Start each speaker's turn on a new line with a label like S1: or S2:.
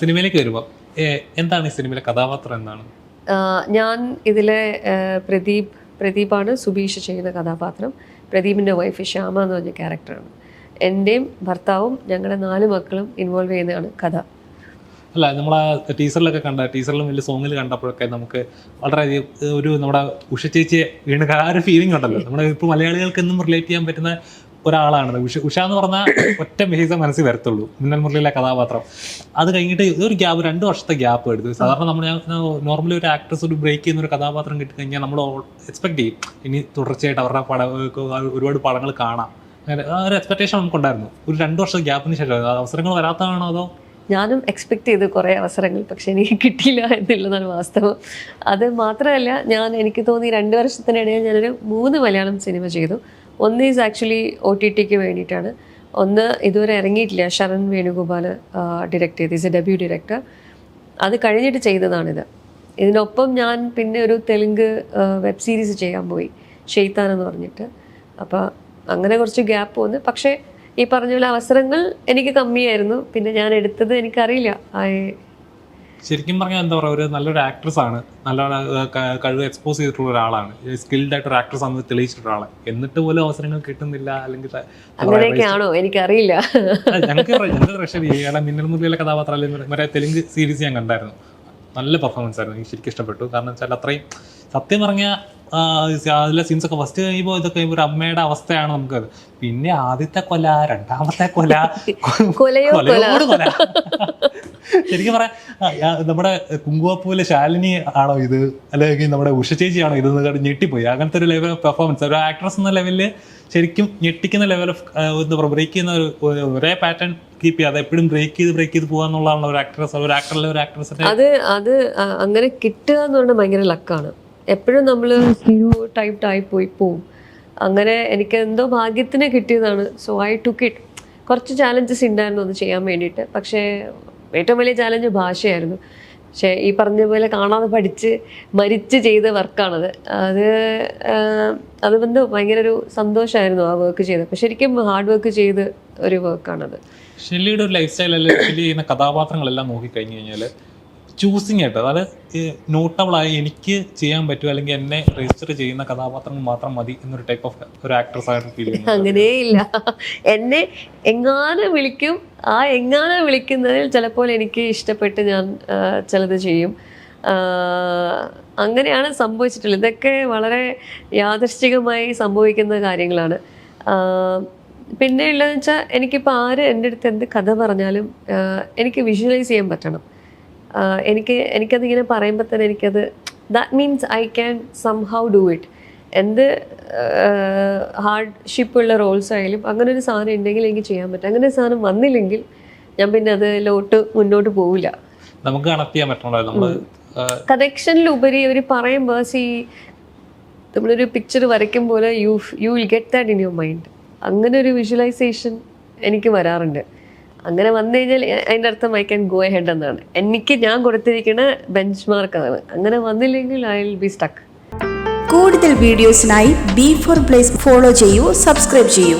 S1: സിനിമയിലേക്ക് വരുമ്പോൾ എന്താണ് ഈ സിനിമയിലെ കഥാപാത്രം എന്താണ്
S2: ഞാൻ ഇതിലെ പ്രദീപ് പ്രദീപാണ് സുബീഷ് ചെയ്യുന്ന കഥാപാത്രം. പ്രദീപിന്റെ വൈഫ് ശ്യാമ എന്ന് പറഞ്ഞ ക്യാരക്ടറാണ് എന്റെയും ഭർത്താവും ഞങ്ങളുടെ നാല് മക്കളും ഇൻവോൾവ് ചെയ്യുന്നതാണ് കഥ.
S1: അല്ല നമ്മൾ ആ ടീസറിലൊക്കെ കണ്ട ടീസറിലും വലിയ സോങ്ങിൽ കണ്ടപ്പോഴൊക്കെ നമുക്ക് വളരെയധികം ഒരു നമ്മുടെ ഉഷ ചേച്ചിയെ വീണ് ആ ഒരു ഫീലിംഗ് ഉണ്ടല്ലോ. നമ്മുടെ ഇപ്പോൾ മലയാളികൾക്ക് എന്നും റിലേറ്റ് ചെയ്യാൻ പറ്റുന്ന ഒരാളാണ് ഉഷ ഉഷ എന്ന് പറഞ്ഞാൽ ഒറ്റ മെഹീസ മനസ്സിൽ വരത്തുള്ളൂ. മിന്നൽ മുരളിയിലെ കഥാപാത്രം. അത് കഴിഞ്ഞിട്ട് ഒരു ഗ്യാപ്പ് രണ്ട് വർഷത്തെ ഗ്യാപ്പ് എടുത്തു. സാധാരണ നമ്മൾ നോർമലി ഒരു ആക്ട്രസ് ഒരു ബ്രേക്ക് ചെയ്യുന്ന ഒരു കഥാപാത്രം കിട്ടിക്കഴിഞ്ഞാൽ നമ്മൾ എക്സ്പെക്ട് ചെയ്യും. ഇനി തുടർച്ചയായിട്ട് അവരുടെ പട ഒരുപാട് പടങ്ങൾ കാണാം. അങ്ങനെ ആ ഒരു എക്സ്പെക്ടേഷൻ നമുക്കുണ്ടായിരുന്നു. ഒരു രണ്ട് വർഷം ഗ്യാപ്പിന് ശേഷം. അവസരങ്ങൾ വരാത്തതാണോ അതോ?
S2: ഞാനും എക്സ്പെക്ട് ചെയ്തു കുറേ അവസരങ്ങൾ പക്ഷെ എനിക്ക് കിട്ടിയില്ല എന്നുള്ളതാണ് വാസ്തവം. അത് മാത്രമല്ല ഞാൻ എനിക്ക് തോന്നി രണ്ട് വർഷത്തിനിടയിൽ ഞാനൊരു മൂന്ന് മലയാളം സിനിമ ചെയ്തു. ഒന്ന് ഈസ് ആക്ച്വലി ഒ ടി ടിക്ക് വേണ്ടിയിട്ടാണ്. ഒന്ന് ഇതുവരെ ഇറങ്ങിയിട്ടില്ല. ശരൺ വേണുഗോപാൽ ഡിറക്റ്റ് ചെയ്ത്. ഈസ് എ ഡെബ്യൂ ഡയറക്ടർ അത് കഴിഞ്ഞിട്ട് ചെയ്തതാണിത്. ഇതിനൊപ്പം ഞാൻ പിന്നെ ഒരു തെലുങ്ക് വെബ് സീരീസ് ചെയ്യാൻ പോയി. ഷെയ്ത്താൻ എന്ന് പറഞ്ഞിട്ട്. അപ്പോൾ അങ്ങനെ കുറച്ച് ഗ്യാപ്പ് വന്നു. പക്ഷേ ഈ പറഞ്ഞ പോലെ അവസരങ്ങൾ എനിക്ക് കമ്മിയായിരുന്നു. പിന്നെ ഞാൻ എടുത്തത് എനിക്കറിയില്ല. ആ-
S1: ശരിക്കും പറഞ്ഞാൽ എന്താ പറയുക ഒരു നല്ലൊരു ആക്ട്രസ് ആണ്. നല്ല കഴിവ് എക്സ്പോസ് ചെയ്തിട്ടുള്ള ഒരാളാണ്. സ്കിൽഡ് ആയിട്ട് ഒരു ആക്ട്രസ് ആണെന്ന് തെളിയിച്ചിട്ടുള്ള ആളാണ് എന്നിട്ട് പോലും അവസരങ്ങൾ കിട്ടുന്നില്ല അല്ലെങ്കിൽ
S2: അങ്ങനെയൊക്കെയാണോ? എനിക്കറിയില്ല.
S1: ഞങ്ങൾക്ക് ഞങ്ങൾക്ക് കാരണം മിന്നൽ മുരളിയിലെ കഥാപാത്രം മറ്റേ തെലുങ്ക് സീരീസ് ഞാൻ കണ്ടായിരുന്നു. നല്ല പെർഫോമൻസ് ആയിരുന്നു. എനിക്ക് ശരിക്കും ഇഷ്ടപ്പെട്ടു. കാരണം വെച്ചാൽ അത്രയും സത്യം പറഞ്ഞാൽ അതിലെ സീൻസ് ഒക്കെ ഫസ്റ്റ് കഴിയുമ്പോൾ ഇതൊക്കെ ഒരു അമ്മയുടെ അവസ്ഥയാണ് നമുക്കത്. പിന്നെ ആദ്യത്തെ കൊല രണ്ടാമത്തെ കൊല
S2: കൊല
S1: കൊലയോട് കൊല. ശരിക്കും പറയാം നമ്മുടെ കുങ്കുവപ്പൂലെ ശാലിനി ആണോ ഇത്? അല്ലെങ്കിൽ നമ്മുടെ ഉഷ ചേച്ചി ആണോ ഇത് ഞെട്ടിപ്പോയി. അങ്ങനത്തെ ഒരു ലെവൽ ഓഫ് പെർഫോമൻസ് ഒരു ആക്ട്രസ് എന്ന ലെവലിൽ ശരിക്കും ഞെട്ടിക്കുന്ന ലെവൽ ഓഫ് എന്താ പറയുക ബ്രേക്ക് ചെയ്യുന്ന ഒരു ഒരു- പാറ്റേൺ കീപ്പ് ചെയ്യാതെ എപ്പോഴും ബ്രേക്ക് ചെയ്ത് ബ്രേക്ക് ചെയ്ത് പോകാന്നുള്ളതാണ് ഒരു ആക്ട്രസ് ഒരു ആക്ടറിലെ ഒരു ആക്ട്രസ്
S2: അത് അത് അങ്ങനെ കിട്ടുക എന്ന് പറഞ്ഞാൽ ഭയങ്കര ലക്കാണ് എപ്പോഴും നമ്മൾ ടൈപ്പ് ആയി പോയി പോവും. അങ്ങനെ എനിക്ക് എന്തോ ഭാഗ്യത്തിന് കിട്ടിയതാണ്. സോ ഐ ടുക്ക് ഇറ്റ് കുറച്ച് ചാലഞ്ചസ് ഉണ്ടായിരുന്നു അത് ചെയ്യാൻ വേണ്ടിയിട്ട്. പക്ഷേ ഏറ്റവും വലിയ ചാലഞ്ച് ഭാഷയായിരുന്നു. പക്ഷേ ഈ പറഞ്ഞ പോലെ കാണാതെ പഠിച്ച് മരിച്ച് ചെയ്ത വർക്കാണത് അത് അത് വന്ന് ഭയങ്കര ഒരു സന്തോഷമായിരുന്നു ആ വർക്ക് ചെയ്ത് അപ്പം ശരിക്കും ഹാർഡ് വർക്ക് ചെയ്ത് ഒരു വർക്കാണത്
S1: ഷെല്ലിയുടെ ഒരു ലൈഫ് സ്റ്റൈൽ അല്ലെങ്കിൽ ഷെല്ലി ചെയ്യുന്ന കഥാപാത്രങ്ങളെല്ലാം നോക്കിക്കഴിഞ്ഞ് കഴിഞ്ഞാൽ ചൂസിങ് ആയിട്ട് അതായത് നോട്ടബിളായി എനിക്ക് ചെയ്യാൻ പറ്റും അല്ലെങ്കിൽ എന്നെ രജിസ്റ്റർ ചെയ്യുന്ന കഥാപാത്രങ്ങൾ മാത്രം മതി എന്നൊരു ടൈപ്പ് ഓഫ് ഒരു ആക്ട്രസ് ആയിട്ട് ഫീൽ ചെയ്യുന്നു
S2: അങ്ങനെയില്ല. എന്നെ എങ്ങാനും വിളിക്കും. ആ എങ്ങാനും വിളിക്കുന്നതിൽ ചിലപ്പോൾ എനിക്ക് ഇഷ്ടപ്പെട്ട് ഞാൻ ചിലത് ചെയ്യും. അങ്ങനെയാണ് സംഭവിച്ചിട്ടുള്ളത്. ഇതൊക്കെ വളരെ യാദൃശ്ചികമായി സംഭവിക്കുന്ന കാര്യങ്ങളാണ്. പിന്നെയുള്ളതെന്ന് വെച്ചാൽ എനിക്കിപ്പോൾ ആര് എന്റെ അടുത്ത് എന്ത് കഥ പറഞ്ഞാലും എനിക്ക് വിഷ്വലൈസ് ചെയ്യാൻ പറ്റണം. എനിക്ക് എനിക്കതിങ്ങനെ പറയുമ്പോൾ തന്നെ എനിക്കത് that means I can somehow do it എന്ത് ഹാർഡ്ഷിപ്പ് ഉള്ള റോൾസ് ആയാലും അങ്ങനെ ഒരു സാധനം ഉണ്ടെങ്കിൽ എനിക്ക് ചെയ്യാൻ പറ്റും. അങ്ങനെ ഒരു സാധനം വന്നില്ലെങ്കിൽ ഞാൻ പിന്നെ അതിലോട്ട് മുന്നോട്ട് പോവില്ല.
S1: നമുക്ക് കണക്ട് ചെയ്യാൻ പറ്റണല്ലോ. നമ്മൾ
S2: കണക്ഷനിലുപരി അവർ പറയുമ്പോൾ സി നമ്മളൊരു പിക്ചർ വരയ്ക്കും പോലെ you you will get that in your mind അങ്ങനെ ഒരു വിഷ്വലൈസേഷൻ എനിക്ക് വരാറുണ്ട്. അങ്ങനെ വന്നു കഴിഞ്ഞാൽ അതിന്റെ അർത്ഥം ഐ ക്യാൻ ഗോ ഹെഡ് എന്നാണ്. എനിക്ക് ഞാൻ കൊടുത്തിരിക്കുന്ന ബെഞ്ച് മാർക്കാണ് അങ്ങനെ വന്നില്ലെങ്കിൽ ഐ വിൽ ബി സ്റ്റക്ക്
S3: കൂടുതൽ വീഡിയോസിനായി ബി ഫോർ പ്ലേസ് ഫോളോ ചെയ്യൂ സബ്സ്ക്രൈബ് ചെയ്യൂ.